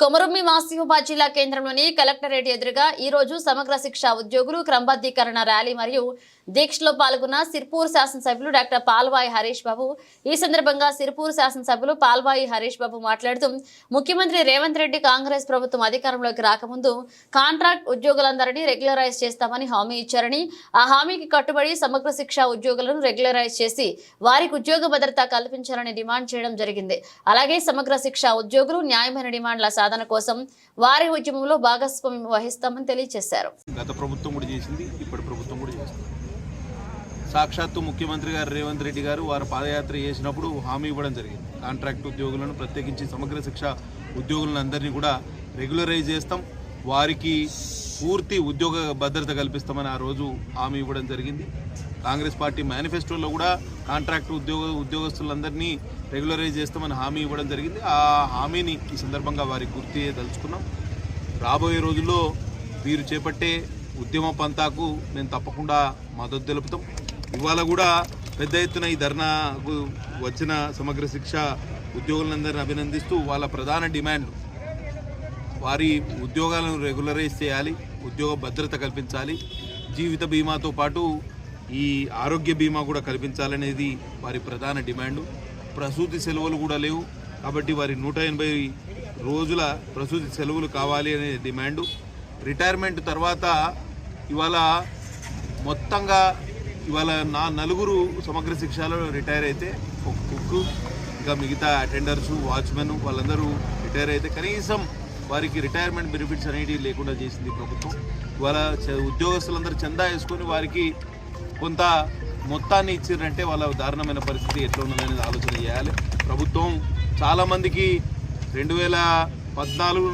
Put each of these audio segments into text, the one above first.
కొమరుమ్మి మాసిఫాబాద్ జిల్లా కేంద్రంలోని కలెక్టరేట్ ఎదురుగా ఈ రోజు సమగ్ర శిక్ష ఉద్యోగులు క్రమబద్ధీకరణ ర్యాలీ మరియు దీక్షలో పాల్గొన్న సిర్పూర్ శాసనసభ్యులు డాక్టర్ పాల్వాయి హరీష్ బాబు. ఈ సందర్భంగా సిర్పూర్ శాసనసభ్యులు పాల్వాయి హరీష్ బాబు మాట్లాడుతూ ముఖ్యమంత్రి రేవంత్ రెడ్డి కాంగ్రెస్ ప్రభుత్వం అధికారంలోకి రాకముందు కాంట్రాక్ట్ ఉద్యోగులందరినీ రెగ్యులరైజ్ చేస్తామని హామీ ఇచ్చారని ఆ హామీకి కట్టుబడి సమగ్ర శిక్ష ఉద్యోగులను రెగ్యులరైజ్ చేసి వారికి ఉద్యోగ భద్రత కల్పించాలని డిమాండ్ చేయడం జరిగింది. అలాగే సమగ్ర శిక్ష ఉద్యోగులు న్యాయమైన డిమాండ్ల సాధన కోసం వారి ఉద్యమంలో భాగస్వామ్యం వహిస్తామని తెలియజేశారు. గత ప్రభుత్వం కూడా చేసింది ఇప్పటి ప్రభుత్వం కూడా చేస్తుంది. సాక్షాత్తు ముఖ్యమంత్రి గారు రేవంత్ రెడ్డి గారు వారు పాదయాత్ర చేసినప్పుడు హామీ ఇవ్వడం జరిగింది. కాంట్రాక్ట్ ఉద్యోగులను ప్రత్యేకించి సమగ్ర శిక్ష ఉద్యోగులను అందరినీ కూడా రెగ్యులరైజ్ చేస్తాం. వారికి పూర్తి ఉద్యోగ భద్రత కల్పిస్తామని ఆ రోజు హామీ ఇవ్వడం జరిగింది. కాంగ్రెస్ పార్టీ మేనిఫెస్టోలో కూడా కాంట్రాక్ట్ ఉద్యోగ ఉద్యోగస్తులందరినీ రెగ్యులరైజ్ చేస్తామని హామీ ఇవ్వడం జరిగింది. ఆ హామీని ఈ సందర్భంగా వారికి గుర్తు చేయదలుచుకున్నాం రాబోయే రోజుల్లో వీరు చేపట్టే ఉద్యమ పంతాకు మేము తప్పకుండా మద్దతు తెలుపుతాం. ఇవాళ కూడా పెద్ద ఎత్తున ఈ ధర్నాకు వచ్చిన సమగ్ర శిక్ష ఉద్యోగులందరినీ అభినందిస్తూ వాళ్ళ ప్రధాన డిమాండ్ వారి ఉద్యోగాలను రెగ్యులరైజ్ చేయాలి ఉద్యోగ భద్రత కల్పించాలి జీవిత బీమాతో పాటు ఈ ఆరోగ్య బీమా కూడా కల్పించాలనేది వారి ప్రధాన డిమాండు. ప్రసూతి సెలవులు కూడా లేవు. కాబట్టి వారి నూట ఎనభై రోజుల ప్రసూతి సెలవులు కావాలి అనే డిమాండు. రిటైర్మెంట్ తర్వాత ఇవాళ మొత్తంగా ఇవాళ నా నలుగురు సమగ్ర శిక్షలో రిటైర్ అయితే ఒక కుక్ ఇంకా మిగతా అటెండర్స్ వాచ్మెన్ వాళ్ళందరూ రిటైర్ అయితే కనీసం వారికి రిటైర్మెంట్ బెనిఫిట్స్ అనేటివి లేకుండా చేసింది ప్రభుత్వం. ఇవాళ చ- ఉద్యోగస్తులందరూ చందా వేసుకొని వారికి కొంత మొత్తాన్ని ఇచ్చిరంటే వాళ్ళ దారుణమైన పరిస్థితి ఎట్లా ఉన్నదనేది ఆలోచన చేయాలి. ప్రభుత్వం చాలామందికి రెండు వేల పద్నాలుగు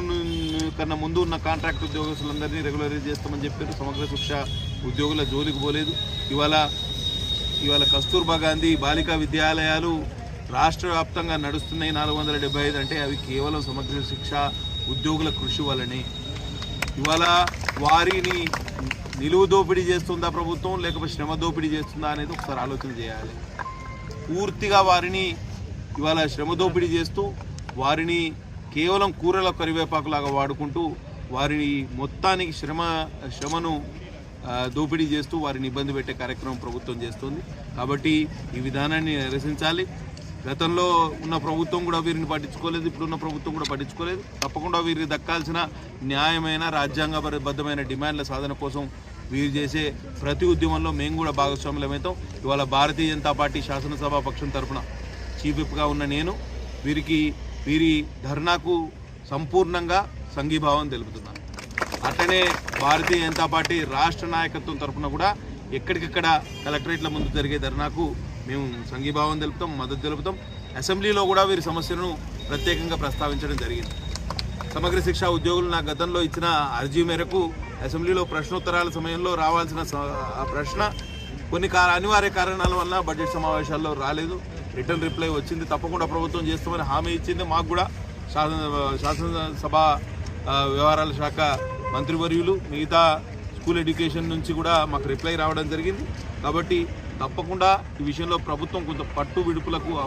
కన్నా ముందు ఉన్న కాంట్రాక్ట్ ఉద్యోగస్తులందరినీ రెగ్యులరైజ్ చేస్తామని చెప్పారు. సమగ్ర శిక్ష ఉద్యోగుల జోలికి పోలేదు. ఇవాళ ఇవాళ కస్తూర్బా గాంధీ బాలికా విద్యాలయాలు రాష్ట్ర వ్యాప్తంగా నడుస్తున్నాయి. నాలుగు వందల డెబ్బై ఐదు అంటే అవి కేవలం సమగ్ర శిక్ష ఉద్యోగుల కృషి వల్లనే. ఇవాళ వారిని నిలువు దోపిడీ చేస్తుందా ప్రభుత్వం? లేకపోతే శ్రమ దోపిడీ చేస్తుందా అనేది ఒకసారి ఆలోచన చేయాలి. పూర్తిగా వారిని ఇవాళ శ్రమ దోపిడీ చేస్తూ వారిని కేవలం కూరల కరివేపాకులాగా వాడుకుంటూ వారిని మొత్తానికి శ్రమ శ్రమను దోపిడీ చేస్తూ వారిని ఇబ్బంది పెట్టే కార్యక్రమం ప్రభుత్వం చేస్తుంది. కాబట్టి ఈ విధానాన్ని నిరసించాలి. గతంలో ఉన్న ప్రభుత్వం కూడా వీరిని పట్టించుకోలేదు ఇప్పుడున్న ప్రభుత్వం కూడా పట్టించుకోలేదు. తప్పకుండా వీరికి దక్కాల్సిన న్యాయమైన రాజ్యాంగబద్ధమైన డిమాండ్ల సాధన కోసం వీరు చేసే ప్రతి ఉద్యమంలో మేము కూడా భాగస్వాములమవుతాం ఇవాళ భారతీయ జనతా పార్టీ శాసనసభ పక్షం తరఫున చీఫ్ విప్గా ఉన్న నేను వీరికి వీరి ధర్నాకు సంపూర్ణంగా సంఘీభావం తెలుపుతున్నాను. అట్లనే భారతీయ జనతా పార్టీ రాష్ట్ర నాయకత్వం తరఫున కూడా ఎక్కడికక్కడ కలెక్టరేట్ల ముందు జరిగే ధర్నాకు మేము సంఘీభావం తెలుపుతాం మద్దతు తెలుపుతాం. అసెంబ్లీలో కూడా వీరి సమస్యలను ప్రత్యేకంగా ప్రస్తావించడం జరిగింది. సమగ్ర శిక్ష ఉద్యోగులు నా గతంలో ఇచ్చిన అర్జీ మేరకు అసెంబ్లీలో ప్రశ్నోత్తరాల సమయంలో రావాల్సిన ఆ ప్రశ్న కొన్ని అనివార్య కారణాల వల్ల బడ్జెట్ సమావేశాల్లో రాలేదు. రిటర్న్ రిప్లై వచ్చింది. తప్పకుండా ప్రభుత్వం చేస్తామని హామీ ఇచ్చింది. మాకు కూడా శాసన శాసనసభ వ్యవహారాల శాఖ మంత్రివర్యులు మిగతా స్కూల్ ఎడ్యుకేషన్ నుంచి కూడా మాకు రిప్లై రావడం జరిగింది. కాబట్టి తప్పకుండా ఈ విషయంలో ప్రభుత్వం కొంత పట్టు విడుపులకు